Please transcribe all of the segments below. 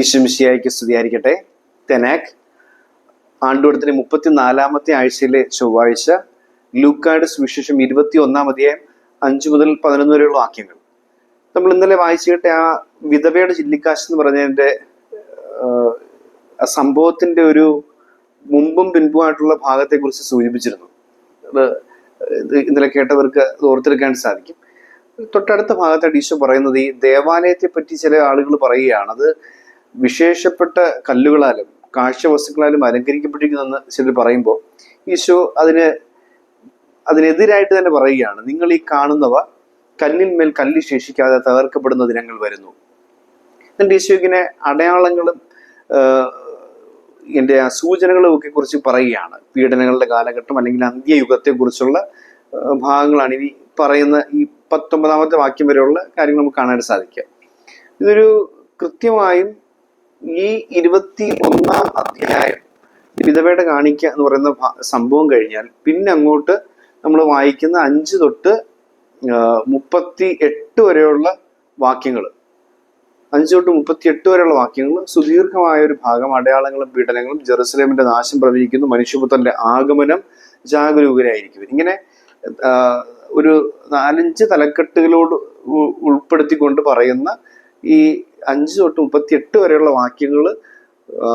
ഈശ്വമിശിയായിക്ക് സ്തുതിയായിരിക്കട്ടെ. തെനാക് ആണ്ടുവടത്തിന്റെ മുപ്പത്തിനാലാമത്തെ ആഴ്ചയിലെ ചൊവ്വാഴ്ച ലൂക്കാഡ് സുവിശേഷം ഇരുപത്തി ഒന്നാം അധ്യായം അഞ്ചു മുതൽ പതിനൊന്ന് വരെയുള്ള വാക്യങ്ങൾ. നമ്മൾ ഇന്നലെ വായിച്ചിട്ട് ആ വിധവയുടെ ചില്ലിക്കാശ് എന്ന് ആ സംഭവത്തിന്റെ ഒരു മുമ്പും പിൻപുമായിട്ടുള്ള ഭാഗത്തെ കുറിച്ച് സൂചിപ്പിച്ചിരുന്നു. ഇന്നലെ കേട്ടവർക്ക് ഓർത്തെടുക്കാൻ സാധിക്കും. തൊട്ടടുത്ത ഭാഗത്തായിട്ട് ഈശോ പറയുന്നത് ഈ ദേവാലയത്തെ പറ്റി ചില ആളുകൾ പറയുകയാണ് അത് വിശേഷപ്പെട്ട കല്ലുകളാലും കാഴ്ചവസ്തുക്കളാലും അലങ്കരിക്കപ്പെട്ടിരിക്കുന്നതെന്ന് ചിലർ പറയുമ്പോൾ ഈശോ അതിന് അതിനെതിരായിട്ട് തന്നെ പറയുകയാണ്. നിങ്ങൾ ഈ കാണുന്നവ കല്ലിന്മേൽ കല്ല് ശേഷിക്കാതെ തകർക്കപ്പെടുന്ന ദിനങ്ങൾ വരുന്നു. എന്നിട്ട് ഈശോ ഇങ്ങനെ അടയാളങ്ങളും എന്റെ ആ സൂചനകളും ഒക്കെ കുറിച്ച് പറയുകയാണ്. പീഡനങ്ങളുടെ കാലഘട്ടം അല്ലെങ്കിൽ അന്ത്യയുഗത്തെ കുറിച്ചുള്ള ഭാഗങ്ങളാണ് ഇനി പറയുന്ന ഈ പത്തൊമ്പതാമത്തെ വാക്യം വരെയുള്ള കാര്യങ്ങൾ നമുക്ക് കാണാൻ സാധിക്കുക. ഇതൊരു കൃത്യമായും ഈ ഇരുപത്തി ഒന്നാം അധ്യായം വിധവയുടെ കാണിക്ക എന്ന് പറയുന്ന സംഭവം കഴിഞ്ഞാൽ പിന്നെ അങ്ങോട്ട് നമ്മൾ വായിക്കുന്ന അഞ്ച് തൊട്ട് മുപ്പത്തി എട്ട് വരെയുള്ള വാക്യങ്ങൾ. അഞ്ച് തൊട്ട് മുപ്പത്തി എട്ട് വരെയുള്ള വാക്യങ്ങൾ സുദീർഘമായ ഒരു ഭാഗം അടയാളങ്ങളും പീഡനങ്ങളും ജെറുസലേമിന്റെ നാശം പ്രവചിക്കുന്നു മനുഷ്യപുത്രന്റെ ആഗമനം ജാഗരൂകരായിരിക്കും. ഇങ്ങനെ ഒരു നാലഞ്ച് തലക്കെട്ടുകളോട് ഉൾപ്പെടുത്തിക്കൊണ്ട് പറയുന്ന ഈ അഞ്ച് തൊട്ട് മുപ്പത്തി എട്ട് വരെയുള്ള വാക്യങ്ങൾ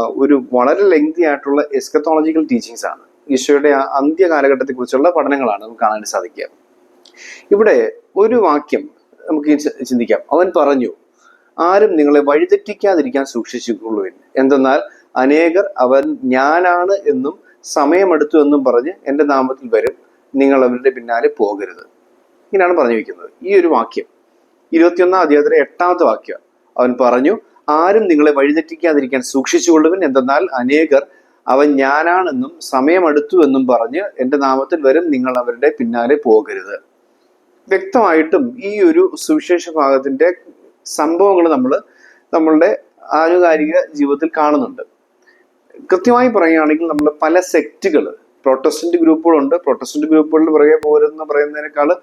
ഒരു വളരെ ലെങ്തി ആയിട്ടുള്ള എസ്കത്തോളജിക്കൽ ടീച്ചിങ്സ് ആണ്. ഈശോയുടെ അന്ത്യ കാലഘട്ടത്തെ കുറിച്ചുള്ള പഠനങ്ങളാണ് നമുക്ക് കാണാൻ സാധിക്കുക. ഇവിടെ ഒരു വാക്യം നമുക്ക് ചിന്തിക്കാം. അവൻ പറഞ്ഞു ആരും നിങ്ങളെ വഴിതെറ്റിക്കാതിരിക്കാൻ എന്ന്. എന്തെന്നാൽ അനേകർ അവൻ ഞാനാണ് എന്നും സമയമെടുത്തു എന്നും പറഞ്ഞ് എന്റെ നാമത്തിൽ വരും. നിങ്ങൾ അവരുടെ പിന്നാലെ പോകരുത്. ഇങ്ങനെയാണ് പറഞ്ഞു വയ്ക്കുന്നത് ഈ ഒരു വാക്യം. ഇരുപത്തിയൊന്നാം അധ്യായത്തിലെ എട്ടാമത്തെ വാക്യം. അവൻ പറഞ്ഞു ആരും നിങ്ങളെ വഴിതെറ്റിക്കാതിരിക്കാൻ സൂക്ഷിച്ചുകൊള്ളുവിൻ. എന്തെന്നാൽ അനേകർ അവൻ ഞാനാണെന്നും സമയമെടുത്തു എന്നും പറഞ്ഞ് എന്റെ നാമത്തിൽ വരും നിങ്ങൾ അവരുടെ പിന്നാലെ പോകരുത്. വ്യക്തമായിട്ടും ഈ ഒരു സുവിശേഷ ഭാഗത്തിന്റെ സംഭവങ്ങൾ നമ്മൾ നമ്മളുടെ ആനുകാലിക ജീവിതത്തിൽ കാണുന്നുണ്ട്. കൃത്യമായി പറയുകയാണെങ്കിൽ നമ്മൾ പല സെക്റ്റുകൾ പ്രൊട്ടസ്റ്റന്റ് ഗ്രൂപ്പുകളുണ്ട്. പ്രൊട്ടസ്റ്റന്റ് ഗ്രൂപ്പുകളിൽ പുറകെ പോരെന്ന് പറയുന്നതിനേക്കാൾ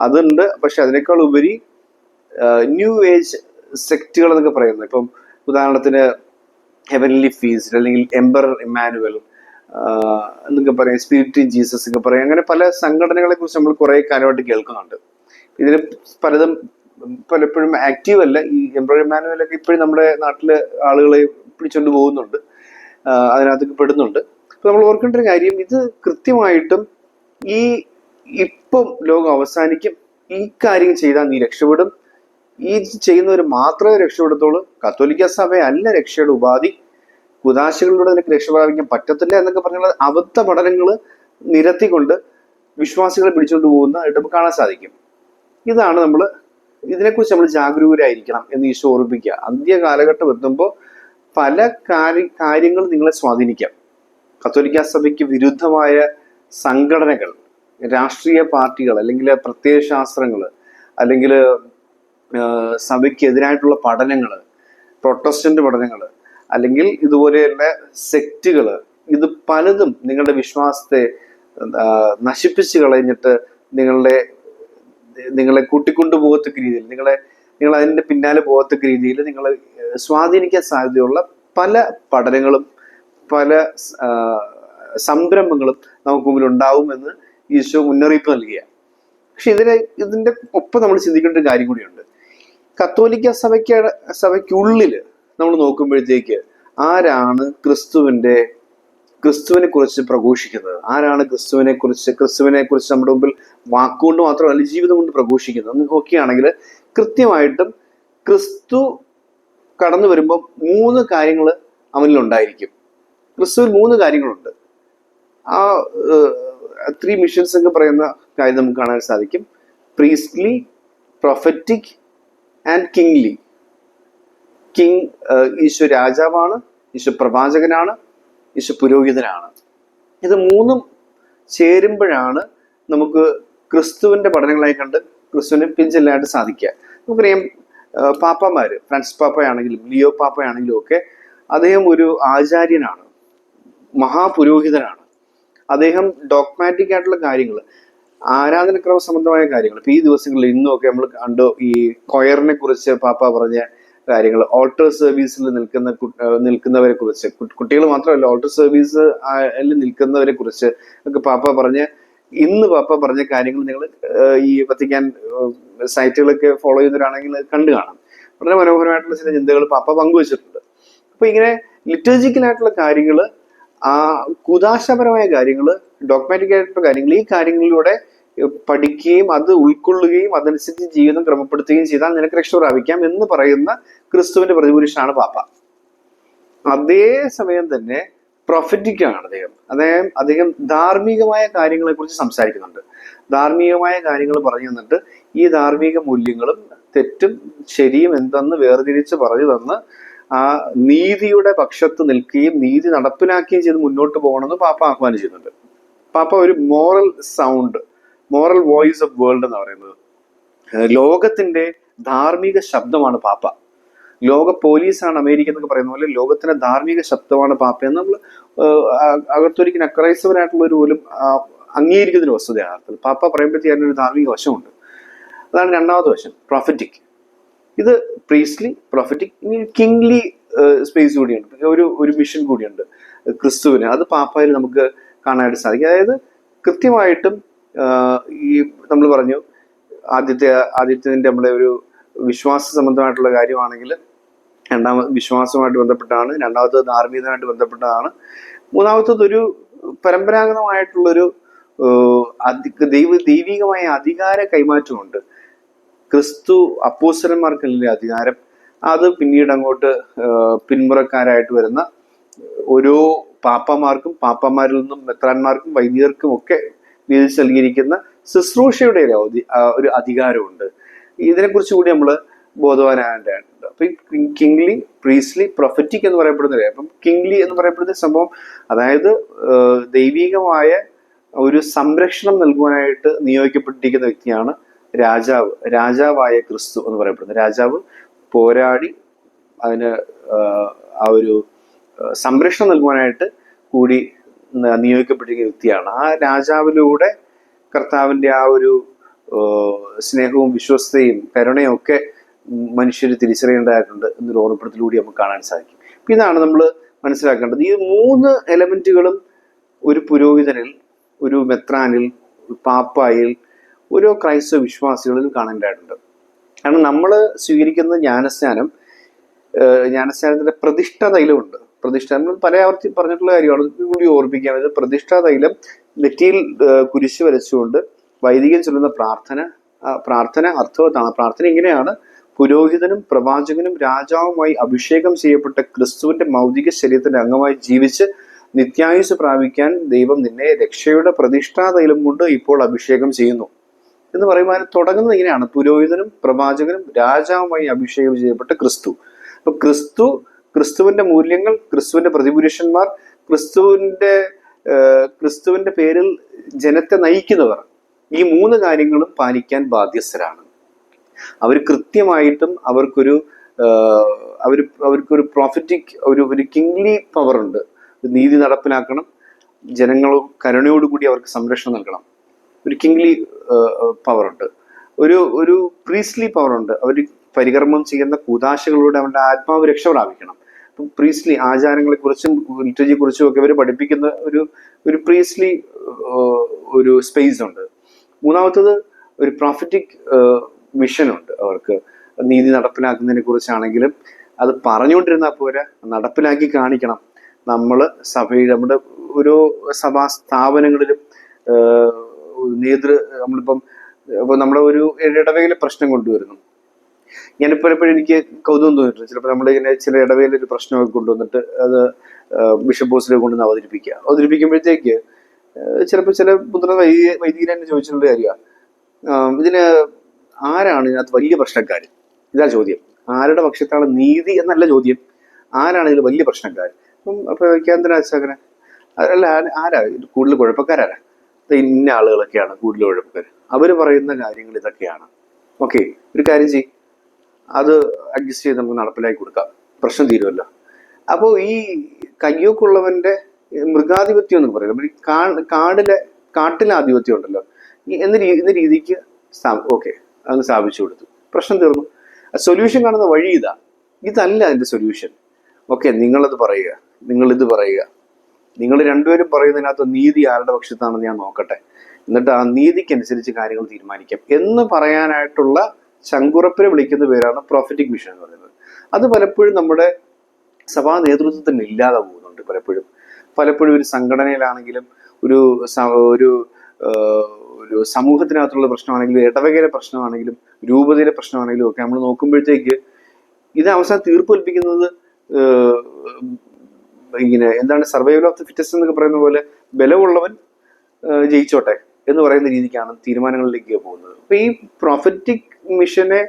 അതുണ്ട്. പക്ഷെ അതിനേക്കാൾ ഉപരി ന്യൂ ഏജ് സെക്റ്റുകൾ എന്നൊക്കെ പറയുന്നത്. ഇപ്പം ഉദാഹരണത്തിന് ഹെവൻലി ഫീസ് അല്ലെങ്കിൽ എംബർ ഇമാനുവൽ എന്നൊക്കെ പറയും സ്പിരിറ്റ് ജീസസ് ഒക്കെ പറയും. അങ്ങനെ പല സംഘടനകളെ കുറിച്ച് നമ്മൾ കുറെ കാലമായിട്ട് കേൾക്കുന്നുണ്ട്. ഇതിൽ പലതും പലപ്പോഴും ആക്റ്റീവ് അല്ല. ഈ ഇമാനുവൽ ഒക്കെ ഇപ്പോഴും നമ്മുടെ നാട്ടിലെ ആളുകളെ പിടിച്ചുകൊണ്ട് പോകുന്നുണ്ട്. അതിനകത്തേക്ക് പെടുന്നുണ്ട്. അപ്പൊ നമ്മൾ ഓർക്കേണ്ട ഒരു കാര്യം ഇത് കൃത്യമായിട്ടും ഈ ഇപ്പം ലോകം അവസാനിക്കും ഈ കാര്യം ചെയ്താൽ നീ രക്ഷപ്പെടും. ഈ ചെയ്യുന്നവർ മാത്രമേ രക്ഷപ്പെടുത്തുള്ളൂ. കത്തോലിക്ക സഭയല്ല രക്ഷയുടെ ഉപാധി. കുദാശികളിലൂടെ നിനക്ക് രക്ഷപ്രാപിക്കാൻ പറ്റത്തില്ല എന്നൊക്കെ പറഞ്ഞുള്ള അബദ്ധ പഠനങ്ങൾ നിരത്തിക്കൊണ്ട് വിശ്വാസികളെ പിടിച്ചുകൊണ്ട് പോകുന്നതായിട്ട് നമുക്ക് കാണാൻ സാധിക്കും. ഇതാണ് നമ്മൾ ഇതിനെക്കുറിച്ച് നമ്മൾ ജാഗരൂകരായിരിക്കണം എന്ന് ഈശോ ഓർമ്മിപ്പിക്കുക. അന്ത്യ കാലഘട്ടം എത്തുമ്പോൾ പല കാര്യ കാര്യങ്ങൾ നിങ്ങളെ സ്വാധീനിക്കാം. കത്തോലിക്ക സഭയ്ക്ക് വിരുദ്ധമായ സംഘടനകൾ രാഷ്ട്രീയ പാർട്ടികൾ അല്ലെങ്കിൽ പ്രത്യയശാസ്ത്രങ്ങൾ അല്ലെങ്കിൽ സഭയ്ക്ക് എതിരായിട്ടുള്ള പഠനങ്ങൾ പ്രൊട്ടസ്റ്റന്റ് പഠനങ്ങൾ അല്ലെങ്കിൽ ഇതുപോലെയുള്ള സെക്റ്റുകൾ ഇത് പലതും നിങ്ങളുടെ വിശ്വാസത്തെ നശിപ്പിച്ച് കളഞ്ഞിട്ട് നിങ്ങളുടെ നിങ്ങളെ കൂട്ടിക്കൊണ്ടു പോകത്തക്ക രീതിയിൽ നിങ്ങളെ നിങ്ങൾ അതിന്റെ പിന്നാലെ പോകത്തക്ക രീതിയിൽ നിങ്ങളെ സ്വാധീനിക്കാൻ സാധ്യതയുള്ള പല പഠനങ്ങളും പല സംരംഭങ്ങളും നമുക്ക് മുമ്പിൽ ഉണ്ടാവുമെന്ന് ഈശോ മുന്നറിയിപ്പ് നൽകിയ. പക്ഷെ ഇതിനെ ഇതിന്റെ ഒപ്പം നമ്മൾ ചിന്തിക്കേണ്ട ഒരു കാര്യം കൂടിയുണ്ട്. കത്തോലിക്ക സഭയ്ക്ക സഭയ്ക്കുള്ളിൽ നമ്മൾ നോക്കുമ്പോഴത്തേക്ക് ആരാണ് ക്രിസ്തുവിന്റെ ക്രിസ്തുവിനെ കുറിച്ച് പ്രഘോഷിക്കുന്നത്? ആരാണ് ക്രിസ്തുവിനെ കുറിച്ച് ക്രിസ്തുവിനെ കുറിച്ച് നമ്മുടെ മുമ്പിൽ വാക്കുകൊണ്ട് മാത്രമല്ല ജീവിതം കൊണ്ട് പ്രഘോഷിക്കുന്നത്? നോക്കുകയാണെങ്കിൽ കൃത്യമായിട്ടും ക്രിസ്തു കടന്നു വരുമ്പോൾ മൂന്ന് കാര്യങ്ങൾ അവനിൽ ഉണ്ടായിരിക്കും. ക്രിസ്തുവിൽ മൂന്ന് കാര്യങ്ങളുണ്ട്. ആ ത്രീ മിഷൻസ് എന്ന് പറയുന്ന കാര്യം നമുക്ക് കാണാൻ സാധിക്കും. Priestly prophetic and kingly king Eesho രാജാവാണ് ഈശോ പ്രവാചകനാണ് ഈശോ പുരോഹിതനാണ്. ഇത് മൂന്നും ചേരുമ്പോഴാണ് നമുക്ക് ക്രിസ്തുവിന്റെ പഠനങ്ങളായി കണ്ട് ക്രിസ്തുവിനെ പിൻചെല്ലാനായിട്ട് സാധിക്കുക. നമുക്കറിയാം പാപ്പമാർ ഫ്രാൻസിസ് പാപ്പയാണെങ്കിലും ലിയോ പാപ്പയാണെങ്കിലും ഒക്കെ അദ്ദേഹം ഒരു ആചാര്യനാണ് മഹാപുരോഹിതനാണ്. അദ്ദേഹം ഡോക്മാറ്റിക് ആയിട്ടുള്ള കാര്യങ്ങൾ ആരാധനക്രമ സംബന്ധമായ കാര്യങ്ങൾ. ഇപ്പൊ ഈ ദിവസങ്ങളിൽ ഇന്നും ഒക്കെ നമ്മൾ കണ്ടു ഈ കൊയറിനെ കുറിച്ച് പാപ്പ പറഞ്ഞ കാര്യങ്ങൾ. ഓൾട്ടർ സർവീസിൽ നിൽക്കുന്ന നിൽക്കുന്നവരെ കുറിച്ച്. കുട്ടികൾ മാത്രമല്ല ഓൾട്ടർ സർവീസ് നിൽക്കുന്നവരെ കുറിച്ച് ഒക്കെ പാപ്പ പറഞ്ഞ ഇന്ന് പാപ്പ പറഞ്ഞ കാര്യങ്ങൾ നിങ്ങൾ ഈ വത്തിക്കാൻ സൈറ്റുകളൊക്കെ ഫോളോ ചെയ്യുന്നവരാണെങ്കിൽ കണ്ടു കാണാം. വളരെ മനോഹരമായിട്ടുള്ള ചില ചിന്തകൾ പാപ്പ പങ്കുവച്ചിട്ടുണ്ട്. അപ്പൊ ഇങ്ങനെ ലിറ്റർജിക്കൽ ആയിട്ടുള്ള കാര്യങ്ങൾ ആ കുദാശപരമായ കാര്യങ്ങൾ ഡോക്യുമെന്റിക് ആയിട്ടുള്ള കാര്യങ്ങൾ ഈ കാര്യങ്ങളിലൂടെ പഠിക്കുകയും അത് ഉൾക്കൊള്ളുകയും അതനുസരിച്ച് ജീവിതം ക്രമപ്പെടുത്തുകയും ചെയ്താൽ നിനക്ക് രക്ഷ പ്രാപിക്കാം എന്ന് പറയുന്ന ക്രിസ്തുവിന്റെ പ്രതിപുരുഷനാണ് പാപ്പ. അതേ സമയം തന്നെ പ്രൊഫറ്റിക് ആണ് അദ്ദേഹം അദ്ദേഹം അദ്ദേഹം ധാർമ്മികമായ കാര്യങ്ങളെ കുറിച്ച് സംസാരിക്കുന്നുണ്ട്. ധാർമ്മികമായ കാര്യങ്ങൾ പറഞ്ഞു തന്നിട്ട് ഈ ധാർമ്മിക മൂല്യങ്ങളും തെറ്റും ശരിയും എന്തെന്ന് വേർതിരിച്ച് പറഞ്ഞു തന്ന് ആ നീതിയുടെ പക്ഷത്ത് നിൽക്കുകയും നീതി നടപ്പിലാക്കുകയും ചെയ്ത് മുന്നോട്ട് പോകണമെന്ന് പാപ്പ ആഹ്വാനം ചെയ്യുന്നുണ്ട് പാപ്പ ഒരു moral sound moral voice of world എന്ന് പറയുന്നത്. ലോകത്തിന്റെ ധാർമ്മിക ശബ്ദമാണ് പാപ്പ. ലോക പോലീസാണ് അമേരിക്ക എന്നൊക്കെ പറയുന്ന പോലെ ലോകത്തിന്റെ ധാർമ്മിക ശബ്ദമാണ് പാപ്പ എന്ന് നമ്മൾ അകത്തൊരിക്കലും അക്രൈസ്തവരായിട്ടുള്ള പോലും അംഗീകരിക്കുന്ന ഒരു വസ്തുതയാണ്. അർത്ഥത്തിൽ പാപ്പ പറയുമ്പോഴത്തേക്ക് അതിനൊരു ധാർമ്മിക വശമുണ്ട്. അതാണ് രണ്ടാമത്തെ വശം പ്രൊഫറ്റിക് ഇത് പ്രീസ്ലി പ്രൊഫറ്റിക് ഇനി കിങ്ലി സ്പേസ് കൂടിയുണ്ട്. ഒരു ഒരു മിഷൻ കൂടിയുണ്ട്. ക്രിസ്തുവിന്. അത് പാപ്പായിൽ നമുക്ക് കാണാനായിട്ട് സാധിക്കും. അതായത് കൃത്യമായിട്ടും ഈ നമ്മൾ പറഞ്ഞു ആദ്യത്തെ ആദ്യത്തിന്റെ നമ്മളെ ഒരു വിശ്വാസ സംബന്ധമായിട്ടുള്ള കാര്യമാണെങ്കിൽ രണ്ടാമത് വിശ്വാസവുമായിട്ട് ബന്ധപ്പെട്ടാണ് രണ്ടാമത്തത് ധാർമ്മികതയുമായിട്ട് ബന്ധപ്പെട്ടതാണ്. മൂന്നാമത്തത് ഒരു പരമ്പരാഗതമായിട്ടുള്ളൊരു ദൈവ ദൈവികമായ അധികാര കൈമാറ്റമുണ്ട്. ക്രിസ്തു അപ്പോസ്തലന്മാർക്കല്ലേ അധികാരം? അത് പിന്നീട് അങ്ങോട്ട് പിന്മുറക്കാരായിട്ട് വരുന്ന ഓരോ പാപ്പമാർക്കും പാപ്പമാരിൽ നിന്നും മെത്രാന്മാർക്കും വൈദികർക്കും ഒക്കെ വീതിച്ച് നൽകിയിരിക്കുന്ന ശുശ്രൂഷയുടെ ഒരു ഒരു അധികാരമുണ്ട്. ഇതിനെക്കുറിച്ച് കൂടി നമ്മൾ ബോധവാനാകേണ്ടതുണ്ട് അപ്പൊ ഈ കിങ്ലി പ്രീസ്ലി പ്രൊഫറ്റിക് എന്ന് പറയപ്പെടുന്ന അപ്പം കിങ്ലി എന്ന് പറയപ്പെടുന്ന സംഭവം അതായത് ദൈവികമായ ഒരു സംരക്ഷണം നൽകുവാനായിട്ട് നിയോഗിക്കപ്പെട്ടിരിക്കുന്ന വ്യക്തിയാണ് രാജാവ്. രാജാവായ ക്രിസ്തു എന്ന് പറയപ്പെടുന്നത് രാജാവ് പോരാടി അതിന് ആ ഒരു സംരക്ഷണം നൽകുവാനായിട്ട് കൂടി നിയോഗിക്കപ്പെട്ടിരിക്കുന്ന വ്യക്തിയാണ്. ആ രാജാവിലൂടെ കർത്താവിന്റെ ആ ഒരു സ്നേഹവും വിശ്വസ്തയും കരുണയും ഒക്കെ മനുഷ്യർ തിരിച്ചറിയേണ്ടതായിട്ടുണ്ട് എന്നൊരു ഓർമ്മപ്പെടുത്തലൂടെ നമുക്ക് കാണാൻ സാധിക്കും. അപ്പം ഇതാണ് നമ്മൾ മനസ്സിലാക്കേണ്ടത്. ഈ മൂന്ന് എലമെന്റുകളും ഒരു പുരോഹിതനിൽ ഒരു മെത്രാനിൽ പാപ്പായിൽ ഓരോ ക്രൈസ്തവ വിശ്വാസികളിൽ കാണേണ്ടതായിട്ടുണ്ട്. കാരണം നമ്മൾ സ്വീകരിക്കുന്ന ജ്ഞാനസ്നാനം ജ്ഞാനസ്നാനത്തിന്റെ പ്രതിഷ്ഠ തൈലമുണ്ട്. പ്രതിഷ്ഠ നമ്മൾ പല ആവർത്തി പറഞ്ഞിട്ടുള്ള കാര്യമാണ്. കൂടി ഓർപ്പിക്കാം ഇത് പ്രതിഷ്ഠാ തൈലം നെറ്റിയിൽ കുരിശു വരച്ചുകൊണ്ട് വൈദികൻ ചൊല്ലുന്ന പ്രാർത്ഥന പ്രാർത്ഥന അർത്ഥവത്താണ് പ്രാർത്ഥന ഇങ്ങനെയാണ്. പുരോഹിതനും പ്രവാചകനും രാജാവുമായി അഭിഷേകം ചെയ്യപ്പെട്ട ക്രിസ്തുവിന്റെ മൗതിക ശരീരത്തിന്റെ അംഗമായി ജീവിച്ച് നിത്യായുസ് പ്രാപിക്കാൻ ദൈവം നിന്നെ രക്ഷയുടെ പ്രതിഷ്ഠാ തൈലം കൊണ്ട് ഇപ്പോൾ അഭിഷേകം ചെയ്യുന്നു. എന്ന് പറയുമ്പോൾ തുടങ്ങുന്നത് ഇങ്ങനെയാണ്. പുരോഹിതനും പ്രവാചകനും രാജാവുമായി അഭിഷേകം ചെയ്യപ്പെട്ട ക്രിസ്തു. അപ്പൊ ക്രിസ്തു ക്രിസ്തുവിന്റെ മൂല്യങ്ങൾ ക്രിസ്തുവിന്റെ പ്രതിപുരുഷന്മാർ ക്രിസ്തുവിന്റെ ക്രിസ്തുവിന്റെ പേരിൽ ജനത്തെ നയിക്കുന്നവർ ഈ മൂന്ന് കാര്യങ്ങളും പാലിക്കാൻ ബാധ്യസ്ഥരാണ്. അവർ കൃത്യമായിട്ടും അവർക്കൊരു അവർ അവർക്കൊരു പ്രോഫിറ്റിക് ഒരു ഒരു കിങ്ലി ഉണ്ട്. നീതി നടപ്പിലാക്കണം. ജനങ്ങൾ കരുണയോടുകൂടി അവർക്ക് സംരക്ഷണം നൽകണം. ഒരു കിങ്ലി പവർ ഉണ്ട്. ഒരു ഒരു പ്രീസ്ലി പവർ ഉണ്ട്. അവർ പരികർമ്മം ചെയ്യുന്ന കൂതാശകളിലൂടെ അവരുടെ ആത്മാവ് രക്ഷ പ്രാപിക്കണം പ്രീസ്ലി ആചാരങ്ങളെ കുറിച്ചും ഒക്കെ ഇവർ പഠിപ്പിക്കുന്ന ഒരു ഒരു പ്രീസ്ലി ഒരു സ്പേസ് ഉണ്ട്. മൂന്നാമത്തത് ഒരു പ്രോഫിറ്റിക് മിഷനുണ്ട് അവർക്ക്. നീതി നടപ്പിലാക്കുന്നതിനെ കുറിച്ചാണെങ്കിലും അത് പറഞ്ഞുകൊണ്ടിരുന്നാൽ പോരാ നടപ്പിലാക്കി കാണിക്കണം. നമ്മൾ സഭയിൽ നമ്മുടെ ഓരോ സഭാ സ്ഥാപനങ്ങളിലും നേതൃ നമ്മളിപ്പം ഇപ്പൊ നമ്മുടെ ഒരു ഇടവകയിലെ പ്രശ്നം കൊണ്ടുവരുന്നു. ഞാനിപ്പോൾ എപ്പോഴും എനിക്ക് കൗതുകം തോന്നിയിട്ടുണ്ട്. ചിലപ്പോൾ നമ്മൾ ഇങ്ങനെ ചില ഇടവയിൽ ഒരു പ്രശ്നമൊക്കെ കൊണ്ടുവന്നിട്ട് അത് ബിഷപ്പ് ഹൗസിലേക്ക് കൊണ്ടുവന്ന് അവതരിപ്പിക്കുക. അവതരിപ്പിക്കുമ്പോഴത്തേക്ക് ചിലപ്പോൾ ചില മുതിർന്ന വൈദിക വൈദികരെ തന്നെ ചോദിച്ചിട്ടുള്ള കാര്യമാണ് ഇതിന് ആരാണ് ഇതിനകത്ത് വലിയ പ്രശ്നക്കാർ ഇതാ ചോദ്യം. ആരുടെ പക്ഷത്താണ് നീതി എന്നല്ല ചോദ്യം. ആരാണ് ഇതിൽ വലിയ പ്രശ്നക്കാർ അപ്പം അപ്പൊ കേന്ദ്രാചാകരൻ അല്ല ആരാ കൂടുതൽ കുഴപ്പക്കാരാരാ? ഇന്ന ആളുകളൊക്കെയാണ് കൂടുതൽ കുഴപ്പക്കാർ അവർ പറയുന്ന കാര്യങ്ങൾ ഇതൊക്കെയാണ്. ഓക്കെ ഒരു കാര്യം ചെയ്യും. അത് അഡ്ജസ്റ്റ് ചെയ്ത് നമുക്ക് നടപ്പിലാക്കി കൊടുക്കാം. പ്രശ്നം തീരുമല്ലോ അപ്പോൾ ഈ കയ്യോക്കുള്ളവന്റെ മൃഗാധിപത്യം എന്ന് പറയുന്നത് കാടിലെ കാട്ടിലെ ആധിപത്യം ഉണ്ടല്ലോ. എന്ന എന്ന രീതിക്ക് ഓക്കെ അത് സ്ഥാപിച്ചു കൊടുത്തു. പ്രശ്നം തീർന്നു. സൊല്യൂഷൻ കാണുന്ന വഴി ഇതാ. ഇതല്ല അതിന്റെ സൊല്യൂഷൻ ഓക്കെ നിങ്ങളത് പറയുക. നിങ്ങളിത് പറയുക. നിങ്ങൾ രണ്ടുപേരും പറയുന്നതിനകത്ത് നീതി ആരുടെ പക്ഷത്താണെന്ന് ഞാൻ നോക്കട്ടെ. എന്നിട്ട് ആ നീതിക്കനുസരിച്ച് കാര്യങ്ങൾ തീരുമാനിക്കാം. എന്ന് പറയാനായിട്ടുള്ള ശങ്കുറപ്പിനെ വിളിക്കുന്ന പേരാണ് പ്രോഫിറ്റിക് മിഷൻ എന്ന് പറയുന്നത്. അത് പലപ്പോഴും നമ്മുടെ സഭാ നേതൃത്വത്തിന് ഇല്ലാതെ പോകുന്നുണ്ട് പലപ്പോഴും. പലപ്പോഴും ഒരു സംഘടനയിലാണെങ്കിലും ഒരു ഒരു ഒരു സമൂഹത്തിനകത്തുള്ള പ്രശ്നമാണെങ്കിലും ഇടവകയിലെ പ്രശ്നമാണെങ്കിലും രൂപതയിലെ പ്രശ്നമാണെങ്കിലും ഒക്കെ നമ്മൾ നോക്കുമ്പോഴത്തേക്ക് ഇത് അവസാനം തീർപ്പ് കൽപ്പിക്കുന്നത് ഇങ്ങനെ എന്താണ് സർവൈവൽ ഓഫ് ദി ഫിറ്റസ്റ്റ് എന്നൊക്കെ പറയുന്ന പോലെ ബലമുള്ളവൻ ജയിച്ചോട്ടെ. എന്ന് പറയുന്ന രീതിക്കാണ് തീരുമാനങ്ങളിലേക്ക് പോകുന്നത്. അപ്പൊ ഈ പ്രോഫറ്റിക് മിഷനെ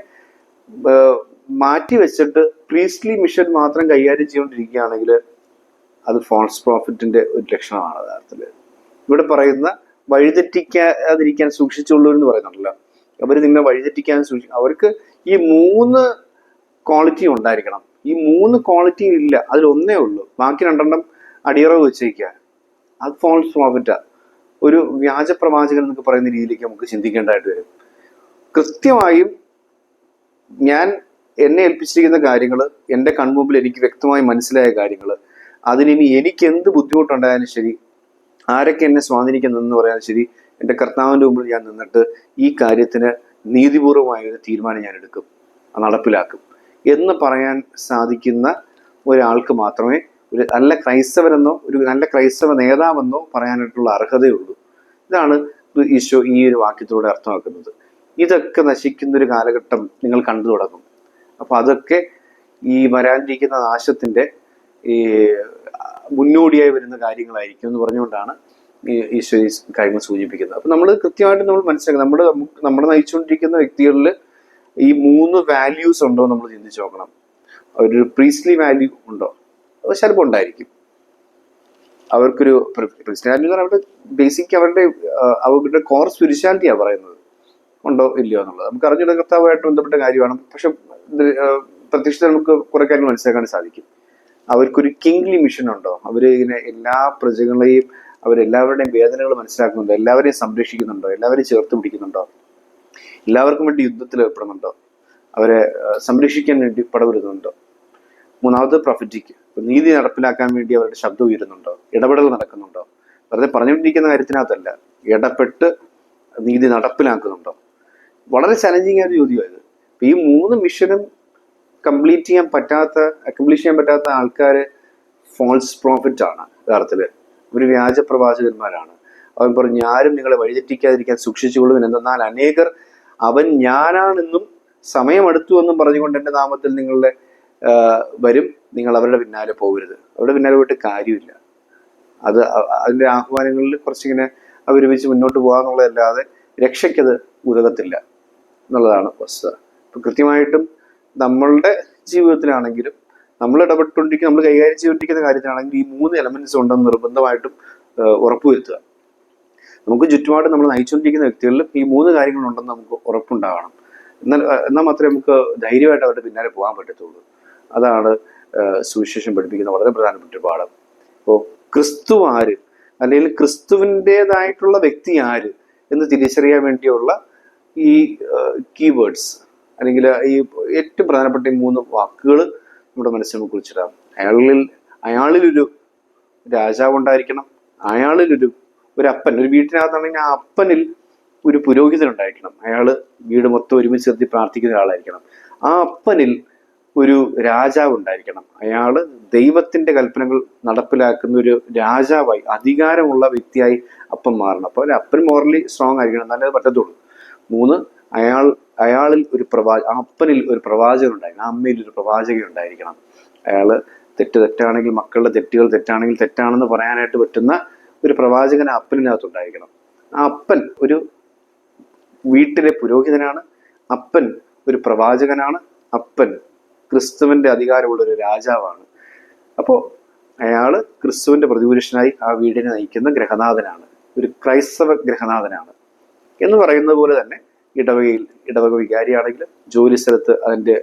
മാറ്റി വെച്ചിട്ട് പ്രീസ്ലി മിഷൻ മാത്രം കൈകാര്യം ചെയ്തുകൊണ്ടിരിക്കുകയാണെങ്കിൽ അത് ഫോൾസ് പ്രോഫിറ്റിന്റെ ഒരു ലക്ഷണമാണ് യഥാർത്ഥത്തിൽ ഇവിടെ പറയുന്ന വഴിതെറ്റിക്കാതിരിക്കാൻ സൂക്ഷിച്ചുള്ളൂ എന്ന് പറയുന്നുണ്ടല്ലോ. അവർ നിന്നെ വഴിതെറ്റിക്കാൻ സൂക്ഷി അവർക്ക് ഈ മൂന്ന് ക്വാളിറ്റി ഉണ്ടായിരിക്കണം. ഈ മൂന്ന് ക്വാളിറ്റി ഇല്ല. അതിൽ ഉള്ളൂ. ബാക്കി രണ്ടെണ്ണം അടിയറവ് വെച്ചേക്കുക അത് ഫോൾസ് പ്രോഫിറ്റാ ഒരു വ്യാജ പ്രവാചകൻ എന്നൊക്കെ പറയുന്ന രീതിയിലേക്ക് നമുക്ക് ചിന്തിക്കേണ്ടതായിട്ട് വരും. കൃത്യമായും ഞാൻ എന്നെ ഏൽപ്പിച്ചിരിക്കുന്ന കാര്യങ്ങൾ എന്റെ കൺമുമ്പിൽ എനിക്ക് വ്യക്തമായി മനസ്സിലായ കാര്യങ്ങൾ അതിനിനി എനിക്ക് എന്ത് ബുദ്ധിമുട്ടുണ്ടായാലും ശരി ആരൊക്കെ എന്നെ സ്വാധീനിക്കുന്നെന്ന് പറയാനും ശരി എന്റെ കർത്താവിന്റെ മുമ്പിൽ ഞാൻ നിന്നിട്ട് ഈ കാര്യത്തിന് നീതിപൂർവമായ ഒരു തീരുമാനം ഞാൻ എടുക്കും നടപ്പിലാക്കും എന്ന് പറയാൻ സാധിക്കുന്ന ഒരാൾക്ക് മാത്രമേ ഒരു നല്ല ക്രൈസ്തവരെന്നോ ഒരു നല്ല ക്രൈസ്തവ നേതാവെന്നോ പറയാനായിട്ടുള്ള അർഹതയുള്ളൂ. ഇതാണ് ഈശോ ഈ ഒരു വാക്യത്തിലൂടെ അർത്ഥമാക്കുന്നത്. ഇതൊക്കെ നശിക്കുന്ന ഒരു കാലഘട്ടം നിങ്ങൾ കണ്ടു തുടങ്ങും. അപ്പൊ അതൊക്കെ ഈ വരാനിരിക്കുന്ന നാശത്തിന്റെ ഈ മുന്നോടിയായി വരുന്ന കാര്യങ്ങളായിരിക്കും എന്ന് പറഞ്ഞുകൊണ്ടാണ് ഈശോ ഈ കാര്യങ്ങൾ സൂചിപ്പിക്കുന്നത്. അപ്പൊ നമ്മൾ കൃത്യമായിട്ട് നമ്മൾ മനസ്സിലാക്കുക നമ്മുടെ നമ്മൾ നയിച്ചുകൊണ്ടിരിക്കുന്ന വ്യക്തികളിൽ ഈ മൂന്ന് വാല്യൂസ് ഉണ്ടോ നമ്മൾ ചിന്തിച്ച് നോക്കണം. ഒരു പ്രീസ്ലി വാല്യൂ ഉണ്ടോ? ചിലപ്പോൾ ഉണ്ടായിരിക്കും. അവർക്കൊരു ക്രിസ്ത്യാനിറ്റി അവരുടെ ബേസിക് അവരുടെ അവരുടെ കോർ സ്പിരിച്വാലിറ്റിയാണ് പറയുന്നത്. ഉണ്ടോ ഇല്ലയോ എന്നുള്ളത്. നമുക്ക് അറിഞ്ഞുള്ള കർത്താവുമായിട്ട് ബന്ധപ്പെട്ട കാര്യമാണ്. പക്ഷെ പ്രത്യക്ഷത്തിൽ നമുക്ക് കുറെ കാര്യങ്ങൾ മനസ്സിലാക്കാൻ സാധിക്കും. അവർക്കൊരു കിങ്ലി മിഷൻ ഉണ്ടോ? അവർ ഇങ്ങനെ എല്ലാ പ്രജകളെയും അവരെല്ലാവരുടെയും വേദനകൾ മനസ്സിലാക്കുന്നുണ്ടോ? എല്ലാവരെയും സംരക്ഷിക്കുന്നുണ്ടോ? എല്ലാവരെയും ചേർത്ത് പിടിക്കുന്നുണ്ടോ? എല്ലാവർക്കും വേണ്ടി യുദ്ധത്തിൽ ഏർപ്പെടുന്നുണ്ടോ? അവരെ സംരക്ഷിക്കാൻ വേണ്ടി പടവരുന്നുണ്ടോ? മൂന്നാമത് പ്രൊഫറ്റിക് നീതി നടപ്പിലാക്കാൻ വേണ്ടി അവരുടെ ശബ്ദം ഉയരുന്നുണ്ടോ? ഇടപെടൽ നടക്കുന്നുണ്ടോ? വെറുതെ പറഞ്ഞുകൊണ്ടിരിക്കുന്ന കാര്യത്തിനകത്തല്ല. ഇടപെട്ട് നീതി നടപ്പിലാക്കുന്നുണ്ടോ? വളരെ ചലഞ്ചിങ് ആയ ഒരു ചോദ്യമായത് ഈ മൂന്ന് മിഷനും കംപ്ലീറ്റ് ചെയ്യാൻ പറ്റാത്ത അക്കംപ്ലീഷ് ചെയ്യാൻ പറ്റാത്ത ആൾക്കാർ ഫോൾസ് പ്രോഫിറ്റ് ആണ് യഥാർത്ഥത്തിൽ. ഒരു വ്യാജ പ്രവാചകന്മാരാണ്. അവൻ പറഞ്ഞു ആരും നിങ്ങളെ വഴിതെറ്റിക്കാതിരിക്കാൻ സൂക്ഷിച്ചുകൊള്ളും. എന്തെന്നാൽ അനേകർ അവൻ ഞാനാണെന്നും സമയമെടുത്തു എന്നും പറഞ്ഞുകൊണ്ട് എന്റെ നാമത്തിൽ നിങ്ങളുടെ വരും. നിങ്ങൾ അവരുടെ പിന്നാലെ പോകരുത്. അവരുടെ പിന്നാലെ പോയിട്ട് കാര്യമില്ല. അത് അതിന്റെ ആഹ്വാനങ്ങളിൽ കുറച്ചിങ്ങനെ അവരുമിച്ച് മുന്നോട്ട് പോകാന്നുള്ളതല്ലാതെ രക്ഷയ്ക്കത് ഉതകത്തില്ല എന്നുള്ളതാണ് വസ്തുത. ഇപ്പൊ കൃത്യമായിട്ടും നമ്മളുടെ ജീവിതത്തിലാണെങ്കിലും നമ്മൾ ഇടപെട്ടുകൊണ്ടിരിക്കുന്ന നമ്മൾ കൈകാര്യം ചെയ്തുകൊണ്ടിരിക്കുന്ന കാര്യത്തിലാണെങ്കിൽ ഈ മൂന്ന് എലമെന്റ്സ് ഉണ്ടെന്ന് നിർബന്ധമായിട്ടും ഉറപ്പുവരുത്തുക. നമുക്ക് ചുറ്റുപാട് നമ്മൾ നയിച്ചുകൊണ്ടിരിക്കുന്ന വ്യക്തികളിലും ഈ മൂന്ന് കാര്യങ്ങളുണ്ടെന്ന് നമുക്ക് ഉറപ്പുണ്ടാകണം. എന്നാൽ എന്നാൽ മാത്രമേ നമുക്ക് ധൈര്യമായിട്ട് അവരുടെ പിന്നാലെ പോകാൻ പറ്റത്തുള്ളൂ. അതാണ് സുവിശേഷം പഠിപ്പിക്കുന്ന വളരെ പ്രധാനപ്പെട്ട ഒരു പാഠം. അപ്പോൾ ക്രിസ്തു ആര്? അല്ലെങ്കിൽ ക്രിസ്തുവിന്റെതായിട്ടുള്ള വ്യക്തി ആര്? എന്ന് തിരിച്ചറിയാൻ വേണ്ടിയുള്ള ഈ കീവേഡ്സ് അല്ലെങ്കിൽ ഈ ഏറ്റവും പ്രധാനപ്പെട്ട ഈ മൂന്ന് വാക്കുകൾ നമ്മുടെ മനസ്സിന് കുറിച്ചിടാം. അയാളിൽ അയാളിലൊരു രാജാവ് ഉണ്ടായിരിക്കണം അയാളിലൊരു ഒരു അപ്പൻ ഒരു വീട്ടിനകത്താണെങ്കിൽ ആ അപ്പനിൽ ഒരു പുരോഹിതൻ ഉണ്ടായിരിക്കണം അയാൾ വീട് മൊത്തം ഒരുമിച്ച് നിർത്തി പ്രാർത്ഥിക്കുന്ന ഒരാളായിരിക്കണം. ആ അപ്പനിൽ ഒരു രാജാവ് ഉണ്ടായിരിക്കണം അയാൾ ദൈവത്തിന്റെ കൽപ്പനകൾ നടപ്പിലാക്കുന്ന ഒരു രാജാവായി അധികാരമുള്ള വ്യക്തിയായി അപ്പൻ മാറണം. അപ്പോൾ അപ്പൻ മോറലി സ്ട്രോങ് ആയിരിക്കണം എന്നാലേ അത് പറ്റത്തുള്ളൂ. മൂന്ന് അയാൾ അയാളിൽ ഒരു പ്രവാ അപ്പനിൽ ഒരു പ്രവാചകൻ ഉണ്ടായിരിക്കണം അമ്മയിൽ ഒരു പ്രവാചകൻ ഉണ്ടായിരിക്കണം അയാൾ തെറ്റ് തെറ്റാണെങ്കിൽ മക്കളുടെ തെറ്റുകൾ തെറ്റാണെങ്കിൽ തെറ്റാണെന്ന് പറയാനായിട്ട് പറ്റുന്ന ഒരു പ്രവാചകൻ അപ്പനകത്ത് ഉണ്ടായിരിക്കണം ആ അപ്പൻ ഒരു വീട്ടിലെ പുരോഹിതനാണ്. അപ്പൻ ഒരു പ്രവാചകനാണ്. അപ്പൻ ക്രിസ്തുവിന്റെ അധികാരമുള്ള ഒരു രാജാവാണ്. അപ്പോൾ അയാൾ ക്രിസ്തുവിന്റെ പ്രതിപുരുഷനായി ആ വീടിനെ നയിക്കുന്ന ഗ്രഹനാഥനാണ്. ഒരു ക്രൈസ്തവ ഗ്രഹനാഥനാണ്. എന്ന് പറയുന്നത് പോലെ തന്നെ ഇടവകയിൽ ഇടവക വികാരിയാണെങ്കിലും ജോലി സ്ഥലത്ത് അതിന്റെ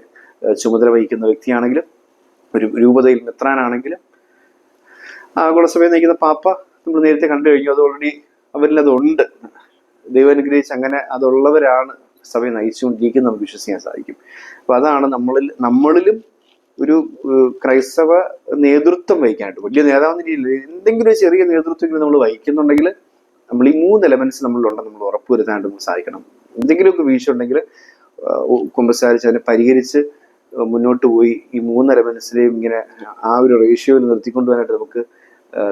ചുമതല വഹിക്കുന്ന വ്യക്തിയാണെങ്കിലും ഒരു രൂപതയിൽ മെത്രാനാണെങ്കിലും ആഗോളസഭയിൽ നയിക്കുന്ന പാപ്പ നമ്മൾ നേരത്തെ കണ്ടു കഴിഞ്ഞു. അത് ഓൾറെഡി അവരിൽ അതുണ്ട് ദൈവം അനുഗ്രഹിച്ച് അങ്ങനെ അതുള്ളവരാണ് സഭയെ നയിച്ചുകൊണ്ടിരിക്കും നമുക്ക് വിശ്വസിക്കാൻ സാധിക്കും. അപ്പൊ അതാണ് നമ്മളിൽ നമ്മളിലും ഒരു ക്രൈസ്തവ നേതൃത്വം വഹിക്കാനായിട്ട്. വലിയ നേതാവെന്ന രീതിയിൽ എന്തെങ്കിലും ഒരു ചെറിയ നേതൃത്വം നമ്മൾ വഹിക്കുന്നുണ്ടെങ്കിൽ നമ്മൾ ഈ മൂന്ന് എലമെന്റ്സ് നമ്മളിലുണ്ടെന്ന് നമ്മൾ ഉറപ്പുവരുത്താനായിട്ട് നമുക്ക് സാധിക്കണം. എന്തെങ്കിലുമൊക്കെ വീഴ്ച ഉണ്ടെങ്കിൽ കുമ്പസാരിച്ച് അതിനെ പരിഹരിച്ച് മുന്നോട്ട് പോയി ഈ മൂന്ന് എലമെന്റ്സിലെയും ഇങ്ങനെ ആ ഒരു റേഷ്യോയിൽ നിർത്തിക്കൊണ്ടുപോകാനായിട്ട് നമുക്ക്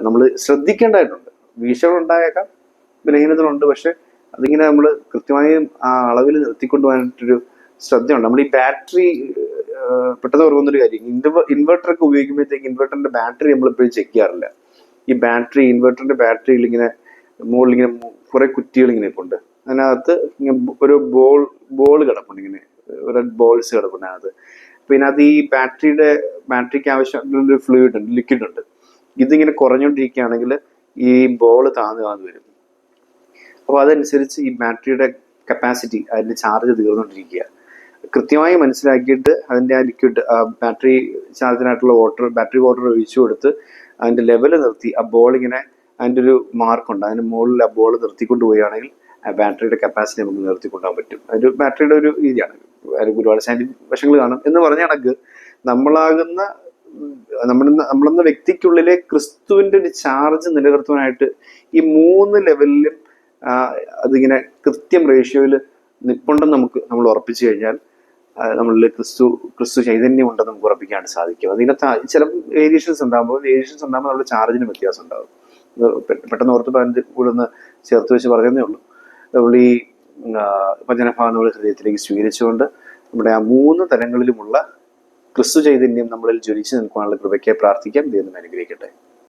നമ്മൾ ശ്രദ്ധിക്കേണ്ടതായിട്ടുണ്ട്. വീഴ്ചകൾ ഉണ്ടായേക്കാം ബലഹീനതകളുണ്ട് പക്ഷെ അതിങ്ങനെ നമ്മൾ കൃത്യമായും ആ അളവിൽ നിർത്തിക്കൊണ്ടുപോകാനായിട്ടൊരു ശ്രദ്ധയുണ്ട്. നമ്മൾ ഈ ബാറ്ററി പെട്ടെന്ന് ഓർമ്മൊന്നൊരു കാര്യം. ഇൻവ ഇൻവെർട്ടറൊക്കെ ഉപയോഗിക്കുമ്പോഴത്തേക്ക് ഇൻവെർട്ടറിന്റെ ബാറ്ററി നമ്മൾ എപ്പോഴും ചെക്ക് ചെയ്യാറില്ല. ഈ ബാറ്ററി ഇൻവെർട്ടറിന്റെ ബാറ്ററിയിൽ ഇങ്ങനെ മുകളിൽ ഇങ്ങനെ കുറെ കുറ്റികൾ ഇങ്ങനെ ഉണ്ട്. അതിനകത്ത് ഒരു ബോൾ ബോൾ കിടപ്പുണ്ട് ഇങ്ങനെ. റെഡ് ബോൾസ് കിടപ്പുണ്ട് അതിനകത്ത്. പിന്നെ ഇതിനകത്ത് ഈ ബാറ്ററിയുടെ ബാറ്ററിക്ക് ആവശ്യമായിട്ടുള്ള ഒരു ഫ്ലൂയിഡ് ഉണ്ട് ലിക്വിഡ് ഉണ്ട്. ഇതിങ്ങനെ കുറഞ്ഞുകൊണ്ടിരിക്കുകയാണെങ്കിൽ ഈ ബോൾ താന്ന് താന്ന് വരും. അപ്പോൾ അതനുസരിച്ച് ഈ ബാറ്ററിയുടെ കപ്പാസിറ്റി അതിന്റെ ചാർജ് തീർന്നുകൊണ്ടിരിക്കുക കൃത്യമായി മനസ്സിലാക്കിയിട്ട് അതിന്റെ ആ ലിക്വിഡ് ബാറ്ററി ചാർജിനായിട്ടുള്ള വാട്ടർ ബാറ്ററി വാട്ടർ ഒഴിച്ചു കൊടുത്ത് അതിന്റെ ലെവൽ നിർത്തി ആ ബോൾ ഇങ്ങനെ അതിന്റെ ഒരു മാർക്കുണ്ട് അതിന് മുകളിൽ ആ ബോൾ നിർത്തിക്കൊണ്ട് പോവുകയാണെങ്കിൽ ആ ബാറ്ററിയുടെ കപ്പാസിറ്റി നമുക്ക് നിർത്തിക്കൊണ്ടുപോകാൻ പറ്റും. അതൊരു ബാറ്ററിയുടെ ഒരു രീതിയാണ്. ഒരുപാട് സയന്റിഫിക് വശങ്ങൾ കാണും. എന്ന് പറഞ്ഞ കണക്ക് നമ്മളാകുന്ന നമ്മുടെ നമ്മളെന്ന വ്യക്തിക്കുള്ളിലെ ക്രിസ്തുവിന്റെ ഒരു ചാർജ് നിലനിർത്തുവാനായിട്ട് ഈ മൂന്ന് ലെവലിലും അതിങ്ങനെ കൃത്യം റേഷ്യോയിൽ നിപ്പുണ്ടെന്ന് നമുക്ക് നമ്മൾ ഉറപ്പിച്ചു കഴിഞ്ഞാൽ നമ്മളിൽ ക്രിസ്തു ക്രിസ്തു ചൈതന്യം ഉണ്ടെന്ന് നമുക്ക് ഉറപ്പിക്കാൻ സാധിക്കും. അതിനകത്ത് ചില വേരിയേഷൻസ് ഉണ്ടാകുമ്പോൾ വേരിയേഷൻസ് ഉണ്ടാകുമ്പോൾ നമ്മുടെ ചാർജിന് വ്യത്യാസം ഉണ്ടാകും. പെട്ടെന്ന് ഓർത്ത് അതിന്റെ കൂടെ ഒന്ന് ചേർത്ത് വെച്ച് പറഞ്ഞതേ ഉള്ളൂ. നമ്മൾ ഈ നമ്മുടെ ഹൃദയത്തിലേക്ക് സ്വീകരിച്ചുകൊണ്ട് നമ്മുടെ ആ മൂന്ന് തലങ്ങളിലുമുള്ള ക്രിസ്തു ചൈതന്യം നമ്മളിൽ ജ്വലിച്ച് നിൽക്കുവാനുള്ള കൃപയ്ക്കായി പ്രാർത്ഥിക്കാം. ദൈവം അനുഗ്രഹിക്കട്ടെ.